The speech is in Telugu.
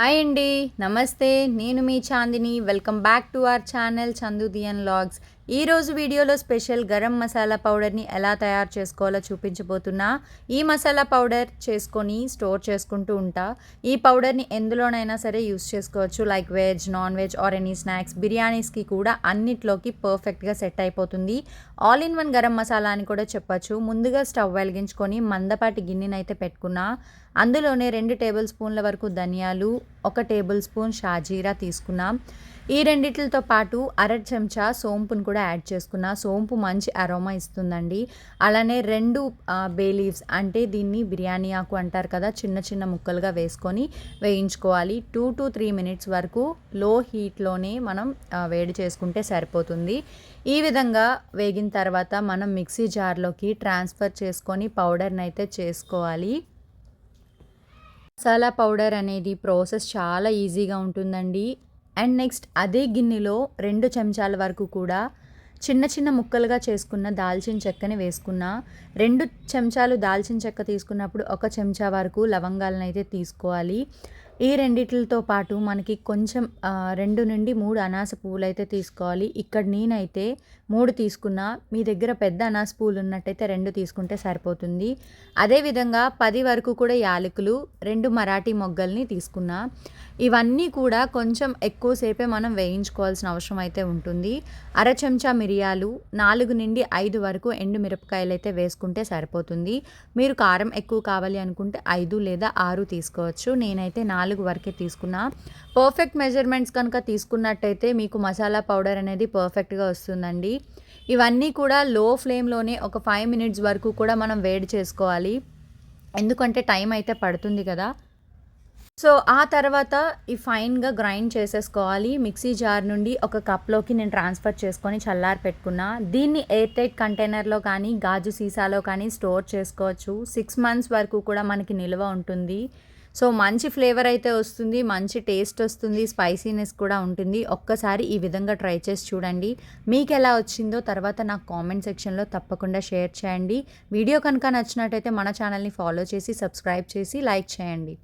హాయ్ అండి నమస్తే. నేను మీ Chandini. Welcome back to our channel చందుదియన్ లాగ్స్. ఈరోజు వీడియోలో స్పెషల్ గరం మసాలా పౌడర్ని ఎలా తయారు చేసుకోవాలో చూపించబోతున్నా. ఈ మసాలా పౌడర్ చేసుకొని స్టోర్ చేసుకుంటూ ఉంటా. ఈ పౌడర్ని ఎందులోనైనా సరే యూస్ చేసుకోవచ్చు. Like veg non veg or any snacks. బిర్యానీస్కి కూడా అన్నిట్లోకి పర్ఫెక్ట్గా సెట్ అయిపోతుంది. All in one garam masala అని కూడా చెప్పచ్చు. ముందుగా స్టవ్ వెలిగించుకొని మందపాటి గిన్నెనైతే పెట్టుకున్నా. అందులోనే రెండు టేబుల్ స్పూన్ల వరకు ధనియాలు ఒక టేబుల్ స్పూన్ షాజీరా తీసుకున్నాం. ఈ రెండిట్లతో పాటు అర చెంచా సోంపును కూడా యాడ్ చేసుకున్న. సోంపు మంచి అరోమా ఇస్తుందండి. అలానే రెండు బే లీవ్స్ అంటే దీన్ని బిర్యానీ ఆకు అంటారు కదా చిన్న చిన్న ముక్కలుగా వేసుకొని వేయించుకోవాలి. టూ టు త్రీ మినిట్స్ వరకు లో హీట్లోనే మనం వేడి చేసుకుంటే సరిపోతుంది. ఈ విధంగా వేగిన తర్వాత మనం మిక్సీ జార్లోకి ట్రాన్స్ఫర్ చేసుకొని పౌడర్ని అయితే చేసుకోవాలి. మసాలా పౌడర్ అనేది ప్రాసెస్ చాలా ఈజీగా ఉంటుందండి. అండ్ నెక్స్ట్ అదే గిన్నెలో రెండు చెంచాల వరకు కూడా చిన్న చిన్న ముక్కలుగా చేసుకున్న దాల్చిన చెక్కని వేసుకున్న. రెండు చెంచాలు దాల్చిన చెక్క తీసుకున్నప్పుడు ఒక చెంచా వరకు లవంగాలను అయితే తీసుకోవాలి. ఈ రెండిటితో పాటు మనకి కొంచెం రెండు నుండి మూడు అనాస పువ్వులు అయితే తీసుకోవాలి. ఇక్కడ నేనైతే మూడు తీసుకున్నా మీ దగ్గర పెద్ద అనాస పువ్వులు ఉన్నట్టయితే రెండు తీసుకుంటే సరిపోతుంది. అదేవిధంగా పది వరకు కూడా యాలకులు రెండు మరాఠీ మొగ్గల్ని తీసుకున్నా. ఇవన్నీ కూడా కొంచెం ఎక్కువసేపే మనం వేయించుకోవాల్సిన అవసరం అయితే ఉంటుంది. అర చెంచా మిరియాలు నాలుగు నుండి ఐదు వరకు ఎండు మిరపకాయలు అయితే వేసుకుంటే సరిపోతుంది. మీరు కారం ఎక్కువ కావాలి అనుకుంటే ఐదు లేదా ఆరు తీసుకోవచ్చు. నేనైతే నాలుగు నాలుగు వరకే తీసుకున్నా. పర్ఫెక్ట్ మెజర్మెంట్స్ కనుక తీసుకున్నట్టయితే మీకు మసాలా పౌడర్ అనేది పర్ఫెక్ట్గా వస్తుందండి. ఇవన్నీ కూడా లో ఫ్లేమ్లోనే ఒక ఫైవ్ మినిట్స్ వరకు కూడా మనం వేడి చేసుకోవాలి. ఎందుకంటే టైం అయితే పడుతుంది కదా. సో ఆ తర్వాత ఈ ఫైన్గా గ్రైండ్ చేసేసుకోవాలి. మిక్సీ జార్ నుండి ఒక కప్లోకి నేను ట్రాన్స్ఫర్ చేసుకొని చల్లారి పెట్టుకున్నా. దీన్ని ఎయిర్ టైట్ కంటైనర్లో కానీ గాజు సీసాలో కానీ స్టోర్ చేసుకోవచ్చు. సిక్స్ మంత్స్ వరకు కూడా మనకి నిల్వ ఉంటుంది. సో మంచి ఫ్లేవర్ అయితే వస్తుంది మంచి టేస్ట్ వస్తుంది స్పైసీనెస్ కూడా ఉంటుంది. ఒక్కసారి ఈ విధంగా ట్రై చేసి చూడండి. మీకు ఎలా వచ్చిందో తర్వాత నాకు కామెంట్ సెక్షన్లో తప్పకుండా షేర్ చేయండి. వీడియో కనుక నచ్చినట్టయితే మన ఛానల్ని ఫాలో చేసి సబ్స్క్రైబ్ చేసి లైక్ చేయండి.